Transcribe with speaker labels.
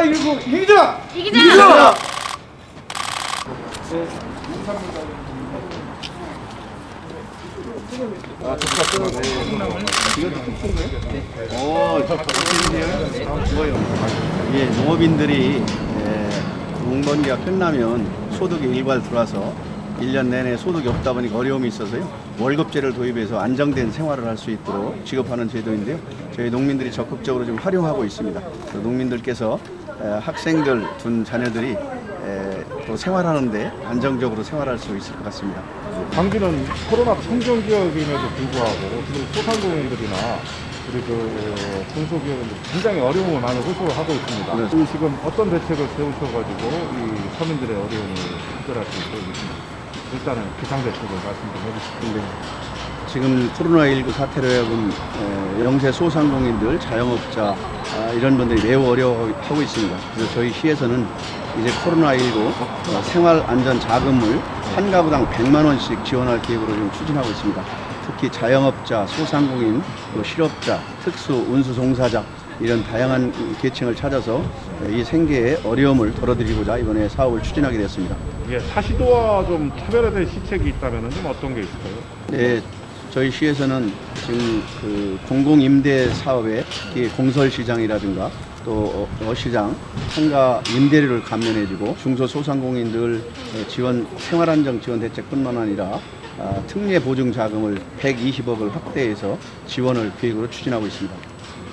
Speaker 1: 코로나19 이기자!
Speaker 2: 이기자!
Speaker 3: 오, 좋아요. 예, 농업인들이 예, 농번기가 끝나면 소득이 일괄 들어와서 1년 내내 소득이 없다 보니까 어려움이 있어서요. 월급제를 도입해서 안정된 생활을 할 수 있도록 지급하는 제도인데요. 저희 농민들이 적극적으로 좀 활용하고 있습니다. 또 농민들께서 에, 학생들 둔 자녀들이 에, 또 생활하는데 안정적으로 생활할 수 있을 것 같습니다.
Speaker 1: 당기는 코로나 청정기업임에도 불구하고 지금 소상공인들이나 우리 그 중소기업은 굉장히 어려움을 많이 호소하고 있습니다.
Speaker 3: 네.
Speaker 1: 이 지금 어떤 대책을 세우셔가지고 이 서민들의 어려움을 해결할 수 있도록 있습니다. 일단은 기상 대책을 말씀 좀 해주시죠.
Speaker 3: 네. 지금 코로나19 사태로 하여금 에, 영세 소상공인들, 자영업자 아, 이런 분들이 매우 어려워하고 있습니다. 그래서 저희 시에서는 이제 코로나19 어, 생활안전자금을 한 가구당 100만 원씩 지원할 계획으로 지금 추진하고 있습니다. 특히 자영업자, 소상공인, 또 실업자, 특수 운수 종사자 이런 다양한 계층을 찾아서 이 생계의 어려움을 덜어드리고자 이번에 사업을 추진하게 되었습니다.
Speaker 1: 예, 사시도와 좀 차별화된 시책이 있다면 좀 어떤 게 있을까요?
Speaker 3: 네, 저희 시에서는 지금 그 공공임대 사업에 특히 공설시장이라든가 또 어- 어시장 상가 임대료를 감면해주고 중소소상공인들 지원 생활안정 지원 대책뿐만 아니라 아, 특례 보증 자금을 120억을 확대해서 지원을 계획으로 추진하고 있습니다.